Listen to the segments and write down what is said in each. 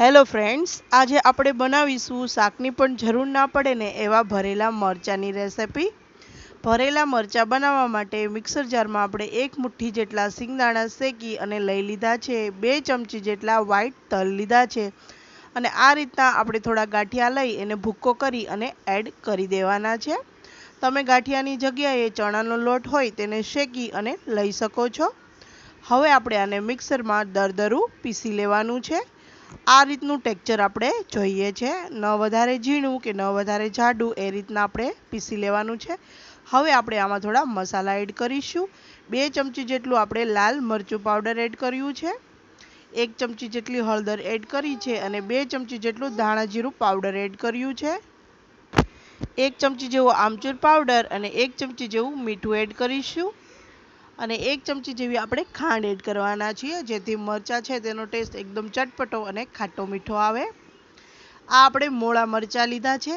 Hello friends આજે આપણે બનાવીશું શાકની પણ જરૂર ના પડે ને એવા ભરેલા મરચાંની રેસિપી ભરેલા મરચાં બનાવવા માટે મિક્સર જારમાં આપણે એક મુઠ્ઠી જેટલા સિંગદાણા શેકી અને લઈ લીધા છે. બે ચમચી જેટલા વ્હાઈટ તલ લીધા છે. અને આ રીતના આપણે થોડા ગાંઠિયા લઈ એને ભૂક્કો કરી અને એડ કરી દેવાના છે. તમે ગાંઠિયાની જગ્યાએ ચણાનો લોટ હોય તેને શેકી અને લઈ શકો છો. હવે આપણે આને મિક્સરમાં દરદરું પીસી લેવાનું છે. આ રીતનું ટેક્ચર આપણે જોઈએ છે. ન વધારે ઝીણું કે ન વધારે જાડું એ રીતના આપણે પીસી લેવાનું છે. હવે આપણે આમાં થોડા મસાલા એડ કરીશું. બે ચમચી જેટલું આપણે લાલ મરચું પાવડર એડ કર્યું છે. એક ચમચી જેટલી હળદર એડ કરી છે અને બે ચમચી જેટલું ધાણા જીરું પાવડર એડ કર્યું છે. એક ચમચી જેવું આમચૂર પાવડર અને એક ચમચી જેવું મીઠું એડ કરીશું. અને એક ચમચી જેવી આપણે ખાંડ એડ કરવાના છીએ. જેથી મરચાં છે તેનો ટેસ્ટ એકદમ ચટપટો અને ખાટો મીઠો આવે. આ આપણે મોળા મરચાં લીધા છે.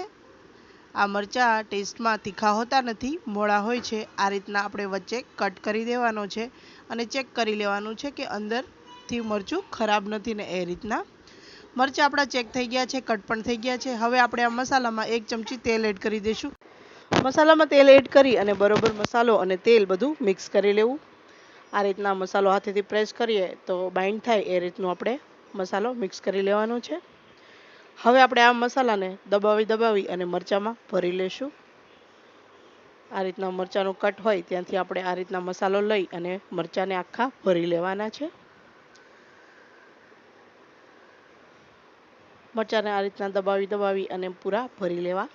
આ મરચાં ટેસ્ટમાં તીખા હોતા નથી, મોળા હોય છે. આ રીતના આપણે વચ્ચે કટ કરી દેવાનો છે અને ચેક કરી લેવાનું છે કે અંદરથી મરચું ખરાબ નથી ને એ રીતના. મરચાં આપણા ચેક થઈ ગયા છે, કટ પણ થઈ ગયા છે. હવે આપણે આ મસાલામાં એક ચમચી તેલ એડ કરી દઈશું. મસાલામાં તેલ એડ કરી અને બરોબર મસાલો અને તેલ બધું મિક્સ કરી લેવું. આ રીતના મસાલો હાથેથી પ્રેસ કરીએ તો બાઇન્ડ થાય એ રીતનું આપણે મસાલો મિક્સ કરી લેવાનો છે. હવે આપણે આ મસાલાને દબાવી દબાવી અને મરચાંમાં ભરી લેશું. આ રીતના મરચાંનો કટ હોય ત્યાંથી આપણે આ રીતના મસાલો લઈ અને મરચાંને આખા ભરી લેવાના છે. મરચાંને આ રીતના દબાવી દબાવી અને પૂરા ભરી લેવા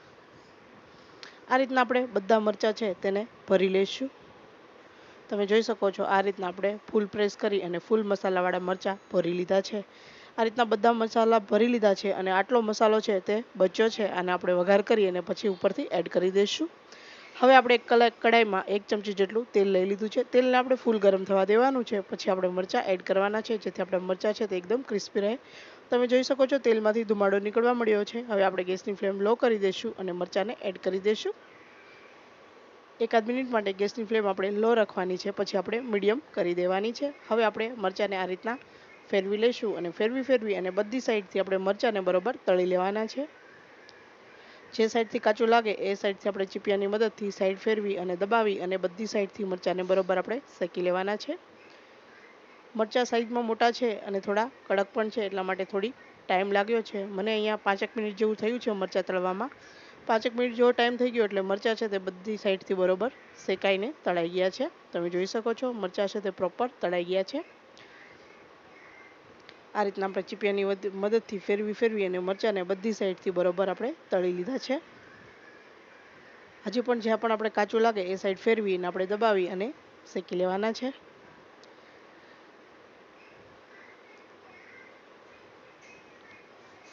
આ રીતના આપણે બધા મરચાં છે તેને ભરી લઈશું તમે જોઈ શકો છો, આ રીતના આપણે ફૂલ પ્રેસ કરી અને ફૂલ મસાલાવાળા મરચાં ભરી લીધા છે. આ રીતના બધા મસાલા ભરી લીધા છે અને આટલો મસાલો છે તે બચ્યો છે અને આપણે વઘાર કરી અને પછી ઉપરથી એડ કરી દઈશું હવે આપણે એક કડાઈમાં એક ચમચી જેટલું તેલ લઈ લીધું છે. તેલને આપણે ફૂલ ગરમ થવા દેવાનું છે. પછી આપણે મરચાં એડ કરવાના છે, જેથી આપણે મરચાં છે તે એકદમ ક્રિસ્પી રહે. તમે જોઈ શકો છો, તેલમાંથી ધુમાડો નીકળવા મળ્યો છે. હવે આપણે ગેસની ફ્લેમ લો કરી દઈશું અને મરચાંને એડ કરી દઈશું. એકાદ મિનિટ માટે ગેસની ફ્લેમ આપણે લો રાખવાની છે, પછી આપણે મીડિયમ કરી દેવાની છે. હવે આપણે મરચાંને આ રીતના ફેરવી લઈશું અને ફેરવી ફેરવી અને બધી સાઈડથી આપણે મરચાંને બરોબર તળી લેવાના છે. જે સાઈડથી કાચું લાગે એ સાઈડથી આપણે ચીપિયાની મદદથી સાઈડ ફેરવી અને દબાવી અને બધી સાઈડથી મરચાંને બરોબર આપણે શેકી લેવાના છે. મરચાં સાઈઝમાં મોટા છે અને થોડા કડક પણ છે, એટલા માટે થોડી ટાઈમ લાગ્યો છે. મને અહીંયા પાંચેક મિનિટ જેવું થયું છે મરચાં તળવામાં. પાંચેક મિનિટ જેવો ટાઈમ થઈ ગયો એટલે મરચાં છે તે બધી સાઈડથી બરોબર શેકાઈને તળાઈ ગયા છે. તમે જોઈ શકો છો મરચાં છે તે પ્રોપર તળાઈ ગયા છે. આ રીતના આપણે ચીપિયાની મદદથી ફેરવી ફેરવી અને મરચાંને બધી સાઈડથી બરોબર આપણે તળી લીધા છે. હજી પણ જ્યાં પણ આપણે કાચું લાગે એ સાઈડ ફેરવીને આપણે દબાવી અને શેકી લેવાના છે.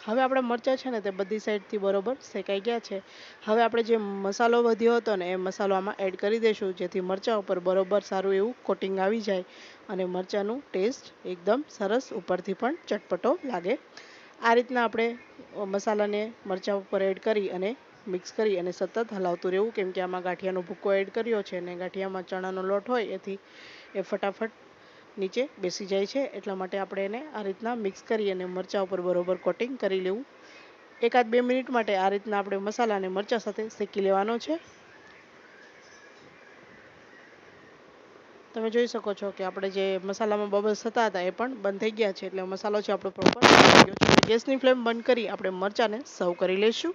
હવે આપણે મરચાં છે ને તે બધી સાઈડથી બરોબર શેકાઈ ગયા છે. હવે આપણે જે મસાલો વધ્યો હતો ને એ મસાલો આમાં એડ કરી દઈશું જેથી મરચાં ઉપર બરોબર સારું એવું કોટિંગ આવી જાય અને મરચાંનું ટેસ્ટ એકદમ સરસ ઉપરથી પણ ચટપટો લાગે. આ રીતના આપણે મસાલાને મરચાં ઉપર એડ કરી અને મિક્સ કરી અને સતત હલાવતું રહેવું, કેમ કે આમાં ગાંઠિયાનો ભૂકો એડ કર્યો છે અને ગાંઠિયામાં ચણાનો લોટ હોય એથી એ ફટાફટ નીચે બેસી જાય છે. એટલા માટે આપણે એને આ રીતના મિક્સ કરી અને મરચાં ઉપર બરોબર કોટિંગ કરી લેવું. એકાદ બે મિનિટ માટે આ રીતના આપણે મસાલાને મરચાં સાથે શેકી લેવાનો છે. તમે જોઈ શકો છો કે આપણે જે મસાલામાં બબલ્સ થતા હતા એ પણ બંધ થઈ ગયા છે. એટલે મસાલો છે આપણો પ્રોપર ગેસની ફ્લેમ બંધ કરી આપણે મરચાંને સર્વ કરી લઈશું.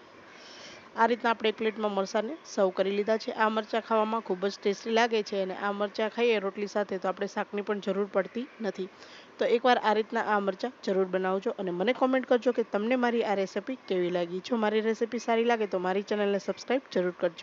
આ રીતના આપણે એક પ્લેટમાં મરચાંને સર્વ કરી લીધા છે. આ મરચાં ખાવામાં ખૂબ જ ટેસ્ટી લાગે છે અને આ મરચાં ખાઈએ રોટલી સાથે તો આપણે શાકની પણ જરૂર પડતી નથી. તો એકવાર આ રીતના આ મરચાં જરૂર બનાવજો અને મને કોમેન્ટ કરજો કે તમને મારી આ રેસિપી કેવી લાગી. જો મારી રેસિપી સારી લાગે તો મારી ચેનલને સબસ્ક્રાઈબ જરૂર કરજો.